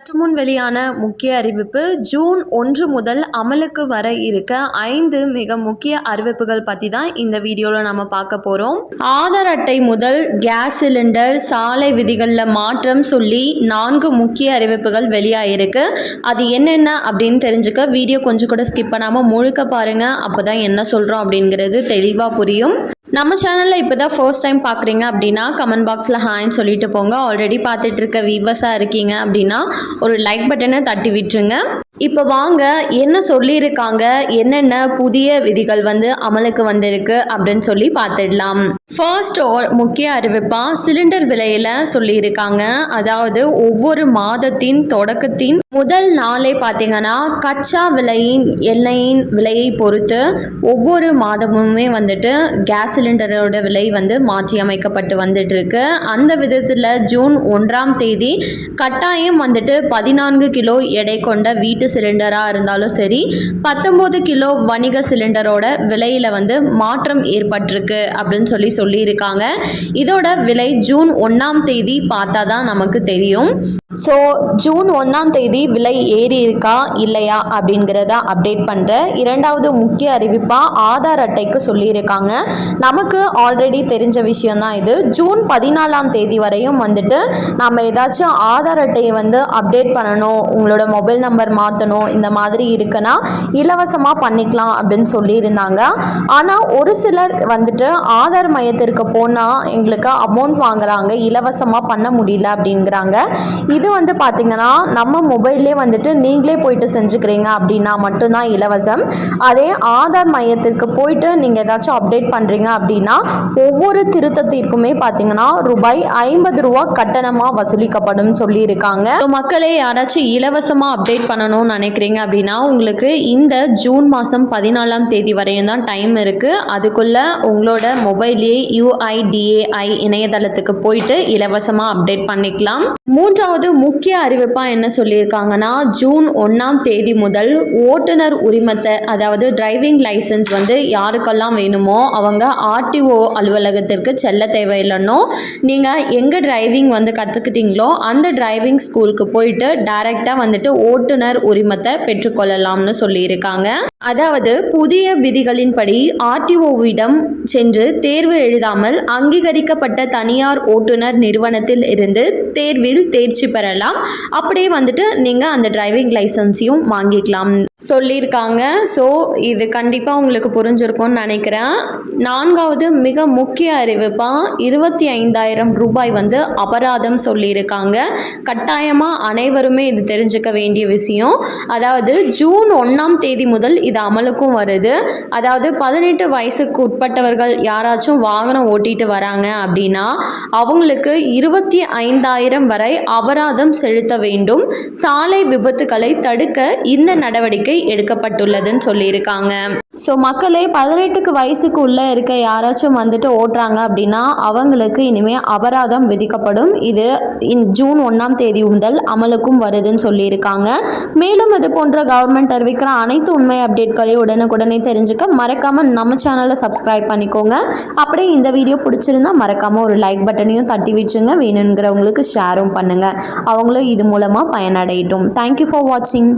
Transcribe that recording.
சற்று முன் வெளியான முக்கிய அறிவிப்பு ஜூன் ஒன்று முதல் அமலுக்கு வர இருக்க ஐந்து மிக முக்கிய அறிவிப்புகள் பற்றி தான் இந்த வீடியோவில் நம்ம பார்க்க போகிறோம் ஆதார் அட்டை முதல் கேஸ் சிலிண்டர் சாலை விதிகளில் மாற்றம் சொல்லி நான்கு முக்கிய அறிவிப்புகள் வெளியாகிருக்கு அது என்னென்ன அப்படின்னு தெரிஞ்சுக்க வீடியோ கொஞ்சம் கூட ஸ்கிப் பண்ணாமல் முழுக்க பாருங்கள் அப்போ தான் என்ன சொல்கிறோம் அப்படிங்கிறது தெளிவாக புரியும். நம்ம சேனலில் இப்போ தான் ஃபர்ஸ்ட் டைம் பார்க்குறீங்க அப்படின்னா கமெண்ட் பாக்ஸில் ஹாய்ன்னு சொல்லிட்டு போங்க. ஆல்ரெடி பார்த்துட்டு இருக்க வியூவர்ஸாக இருக்கீங்க அப்படின்னா ஒரு லைக் பட்டனை தட்டி விட்டுருங்க. இப்போ வாங்க என்ன சொல்லியிருக்காங்க என்னென்ன புதிய விதிகள் வந்து அமலுக்கு வந்திருக்கு அப்படின்னு சொல்லி பார்த்துடலாம். ஃபர்ஸ்ட் முக்கிய அறிவிப்பா சிலிண்டர் விலையில சொல்லியிருக்காங்க. அதாவது ஒவ்வொரு மாதத்தின் தொடக்கத்தின் முதல் நாளே பார்த்தீங்கன்னா கச்சா விலையின் எண்ணெயின் விலையை பொறுத்து ஒவ்வொரு மாதமுமே வந்துட்டு கேஸ் சிலிண்டரோட விலை வந்து மாற்றி அமைக்கப்பட்டு வந்துட்டு இருக்கு அந்த விதத்தில் ஜூன் ஒன்றாம் தேதி கட்டாயம் வந்துட்டு பதினான்கு கிலோ எடை கொண்ட வீட்டு சிலிண்டராக இருந்தாலும் சரி பத்தொம்போது கிலோ வணிக சிலிண்டரோட விலையில் வந்து மாற்றம் ஏற்பட்டிருக்கு அப்படின்னு சொல்லி சொல்லியிருக்காங்க. இதோட விலை ஜூன் ஒன்றாம் தேதி பார்த்தா தான் நமக்கு தெரியும். ஸோ ஜூன் ஒன்றாம் தேதி விலை ஏறி இருக்கா இல்லையா அப்படிங்கிறத அப்டேட் பண்ணுற இரண்டாவது முக்கிய அறிவிப்பாக ஆதார் அட்டைக்கு சொல்லியிருக்காங்க. நமக்கு ஆல்ரெடி தெரிஞ்ச விஷயம்தான் இது. ஜூன் பதினாலாம் தேதி வரையும் வந்துட்டு நம்ம ஏதாச்சும் ஆதார் அட்டையை வந்து அப்டேட் பண்ணணும். உங்களோட மொபைல் நம்பர் மாற்றணும் இந்த மாதிரி இருக்குன்னா இலவசமாக பண்ணிக்கலாம் அப்படின்னு சொல்லியிருந்தாங்க. ஆனால் ஒரு சிலர் வந்துட்டு ஆதார் மையத்திற்கு போனால் எங்களுக்கு அமௌண்ட் வாங்குறாங்க இலவசமாக பண்ண முடியல அப்படிங்கிறாங்க. இது வந்து பார்த்திங்கன்னா நம்ம மொபைல்லே வந்துட்டு நீங்களே போயிட்டு செஞ்சுக்கிறீங்க அப்படின்னா மட்டும்தான் இலவசம். அதே ஆதார் மையத்திற்கு போயிட்டு நீங்கள் ஏதாச்சும் அப்டேட் பண்ணுறீங்க அப்படின்னா ஒவ்வொரு திருத்தத்திற்குமே பார்த்தீங்கன்னா ரூபாய் ஐம்பது ரூபா கட்டணமாக வசூலிக்கப்படும் சொல்லியிருக்காங்க. மக்களே யாராச்சும் இலவசமாக அப்டேட் பண்ணணும் பண்ணணும்னு நினைக்கிறீங்க அப்படின்னா உங்களுக்கு இந்த ஜூன் மாதம் பதினாலாம் தேதி வரையும் தான் டைம் இருக்குது அதுக்குள்ளே உங்களோட மொபைல்லே யூஐடிஏஐ இணையதளத்துக்கு போயிட்டு இலவசமாக அப்டேட் பண்ணிக்கலாம். மூன்றாவது முக்கிய அறிவிப்பாக என்ன சொல்லியிருக்காங்கன்னா ஜூன் ஒன்றாம் தேதி முதல் ஓட்டுநர் உரிமத்தை அதாவது டிரைவிங் லைசன்ஸ் வந்து யாருக்கெல்லாம் வேணுமோ அவங்க ஆர்டிஓ அலுவலகத்திற்கு செல்ல தேவையில்லைன்னோ நீங்கள் எங்கே டிரைவிங் வந்து கற்றுக்கிட்டீங்களோ அந்த டிரைவிங் ஸ்கூலுக்கு போயிட்டு டைரெக்டாக வந்துட்டு ஓட்டுநர் உரிமத்தை பெற்றுக்கொள்ளலாம்னு சொல்லியிருக்காங்க. அதாவது புதிய விதிகளின்படி ஆர்டிஓவிடம் சென்று தேர்வு எழுதாமல் அங்கீகரிக்கப்பட்ட தனியார் ஓட்டுநர் நிறுவனத்தில் இருந்து தேர்வில் தேர்ச்சி பெறலாம். அப்படியே வந்துட்டு நீங்கள் அந்த டிரைவிங் லைசன்ஸையும் வாங்கிக்கலாம். சொல்லியிருக்காங்க. ஸோ இது கண்டிப்பாக உங்களுக்கு புரிஞ்சிருக்கும்னு நினைக்கிறேன். நான்காவது மிக முக்கிய அறிவிப்பாக இருபத்தி ஐந்தாயிரம் ரூபாய் வந்து அபராதம் சொல்லியிருக்காங்க. கட்டாயமாக அனைவருமே இது தெரிஞ்சுக்க வேண்டிய விஷயம். அதாவது ஜூன் ஒன்றாம் தேதி முதல் இது அமலுக்கும் வருது. அதாவது பதினெட்டு வயசுக்கு உட்பட்டவர்கள் யாராச்சும் வாகனம் ஓட்டிட்டு வராங்க அப்படின்னா அவங்களுக்கு இருபத்தி ஐந்தாயிரம் வரை அபராதம் செலுத்த வேண்டும். சாலை விபத்துகளை தடுக்க இந்த நடவடிக்கை எடுக்கப்பட்டுள்ளதுன்னு சொல்லியிருக்காங்க. ஸோ மக்களே பதினெட்டுக்கு வயசுக்கு உள்ளே இருக்க யாராச்சும் வந்துட்டு ஓட்டுறாங்க அப்படின்னா அவங்களுக்கு இனிமேல் அபராதம் விதிக்கப்படும். இது இன் ஜூன் ஒன்றாம் தேதி முதல் அமலுக்கும் வருதுன்னு சொல்லியிருக்காங்க. மேலும் இது போன்ற கவர்மெண்ட் அறிவிக்கிற அனைத்து உண்மை அப்டேட்களையும் உடனுக்குடனே தெரிஞ்சுக்க மறக்காமல் நம்ம சேனலை சப்ஸ்கிரைப் பண்ணிக்கோங்க. அப்படியே இந்த வீடியோ பிடிச்சிருந்தா மறக்காமல் ஒரு லைக் பட்டனையும் தட்டி விட்டுருங்க வேணுங்கிறவங்களுக்கு ஷேரும் பண்ணுங்கள் அவங்களும் இது மூலமாக பயனடையட்டும். தேங்க்யூ ஃபார் வாட்சிங்